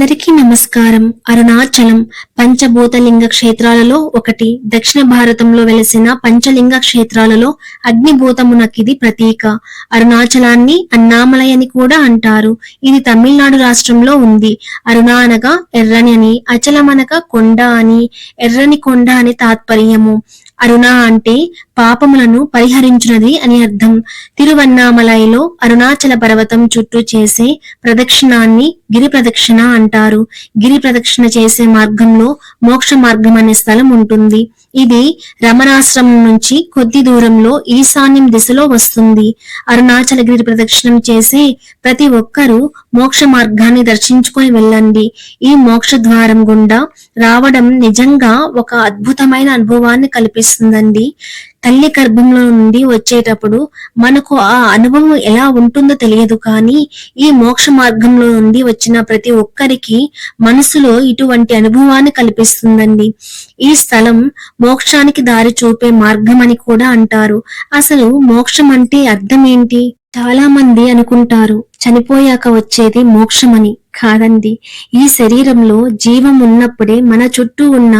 అందరికీ నమస్కారం. అరుణాచలం పంచభూతలింగ క్షేత్రాలలో ఒకటి. దక్షిణ భారతంలో వెలసిన పంచలింగ క్షేత్రాలలో అగ్నిభూతమునకిది ప్రతీక. అరుణాచలాన్ని అన్నామలై అని కూడా అంటారు. ఇది తమిళనాడు రాష్ట్రంలో ఉంది. అరుణ అనగా ఎర్రని అని అచలమనగా కొండ అని. ఎర్రని కొండ అని తాత్పర్యము. అరుణ అంటే పాపములను పరిహరించినది అని అర్థం. తిరువన్నామలైలో అరుణాచల పర్వతం చుట్టూ చేసే ప్రదక్షిణాన్ని గిరి ప్రదక్షిణ అంటారు. గిరి ప్రదక్షిణ చేసే మార్గంలో మోక్ష మార్గం అనే స్థలం ఉంటుంది. ఇది రమణాశ్రమం నుంచి కొద్ది దూరంలో ఈశాన్యం దిశలో వస్తుంది. అరుణాచల గిరి ప్రదక్షిణం చేసే ప్రతి ఒక్కరూ మోక్ష మార్గాన్ని దర్శించుకొని వెళ్ళండి. ఈ మోక్ష ద్వారం గుండా రావడం నిజంగా ఒక అద్భుతమైన అనుభవాన్ని కల్పిస్తుందండి. తల్లి గర్భంలో నుండి వచ్చేటప్పుడు మనకు ఆ అనుభవం ఎలా ఉంటుందో తెలియదు కానీ ఈ మోక్ష మార్గంలో నుండి వచ్చిన ప్రతి ఒక్కరికి మనసులో ఇటువంటి అనుభవాన్ని కల్పిస్తుందండి. ఈ స్థలం మోక్షానికి దారి చూపే మార్గం అని కూడా అంటారు. అసలు మోక్షం అంటే అర్థం ఏంటి? చాలా మంది అనుకుంటారు చనిపోయాక వచ్చేది మోక్షమని. కాదండి. ఈ శరీరంలో జీవం ఉన్నప్పుడే మన చుట్టూ ఉన్న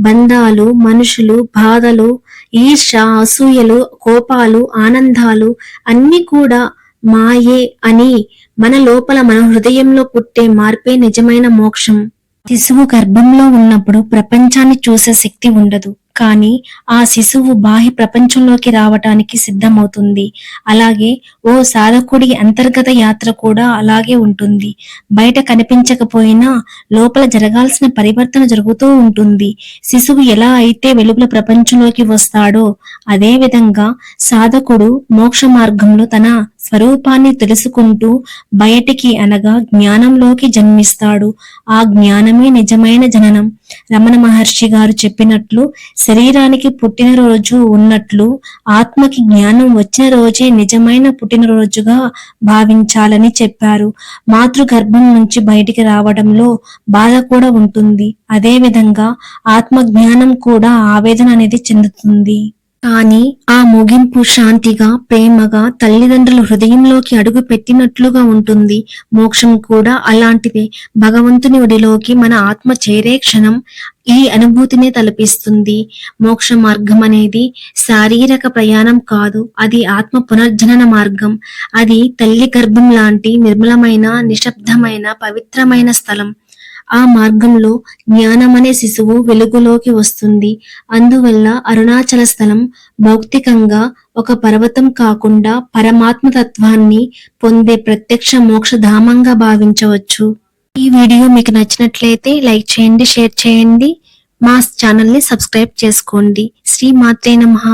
బంధాలు మనుషులు బాధలు ఈర్ష అసూయలు కోపాలు ఆనందాలు అన్ని కూడా మాయే అని మన లోపల మన హృదయంలో పుట్టే మార్పే నిజమైన మోక్షం. శిశువు గర్భంలో ఉన్నప్పుడు ప్రపంచాన్ని చూసే శక్తి ఉండదు. కానీ ఆ శిశువు బాహ్య ప్రపంచంలోకి రావటానికి సిద్ధమవుతుంది. అలాగే ఓ సాధకుడి అంతర్గత యాత్ర కూడా అలాగే ఉంటుంది. బయట కనిపించకపోయినా లోపల జరగాల్సిన పరివర్తన జరుగుతూ ఉంటుంది. శిశువు ఎలా అయితే వెలుగుల ప్రపంచంలోకి వస్తాడో అదే విధంగా సాధకుడు మోక్ష మార్గంలో తన స్వరూపాన్ని తెలుసుకుంటూ బయటికి అనగా జ్ఞానంలోకి జన్మిస్తాడు. ఆ జ్ఞానమే నిజమైన జననం. రమణ మహర్షి గారు చెప్పినట్లు శరీరానికి పుట్టినరోజు ఉన్నట్లు ఆత్మకి జ్ఞానం వచ్చిన రోజే నిజమైన పుట్టినరోజుగా భావించాలని చెప్పారు. మాతృ గర్భం నుంచి బయటికి రావడంలో బాధ కూడా ఉంటుంది. అదే విధంగా ఆత్మ జ్ఞానం కూడా ఆవేదన అనేది చెందుతుంది. కానీ ఆ ముగింపు శాంతిగా ప్రేమగా తల్లిదండ్రుల హృదయంలోకి అడుగు పెట్టినట్లుగా ఉంటుంది. మోక్షం కూడా అలాంటిదే. భగవంతుని ఒడిలోకి మన ఆత్మ చేరే క్షణం ఈ అనుభూతిని తలపిస్తుంది. మోక్ష మార్గం అనేది శారీరక ప్రయాణం కాదు. అది ఆత్మ పునర్జనన మార్గం. అది తల్లి గర్భం లాంటి నిర్మలమైన నిశ్శబ్దమైన పవిత్రమైన స్థలం. ఆ మార్గంలో జ్ఞానం అనే శిశువు వెలుగులోకి వస్తుంది. అందువల్ల అరుణాచల స్థలం భౌతికంగా ఒక పర్వతం కాకుండా పరమాత్మ తత్వాన్ని పొందే ప్రత్యక్ష మోక్షధామంగా భావించవచ్చు. ఈ వీడియో మీకు నచ్చినట్లయితే లైక్ చేయండి షేర్ చేయండి. మా ఛానల్ని సబ్స్క్రైబ్ చేసుకోండి. శ్రీ మాత్రే నమః.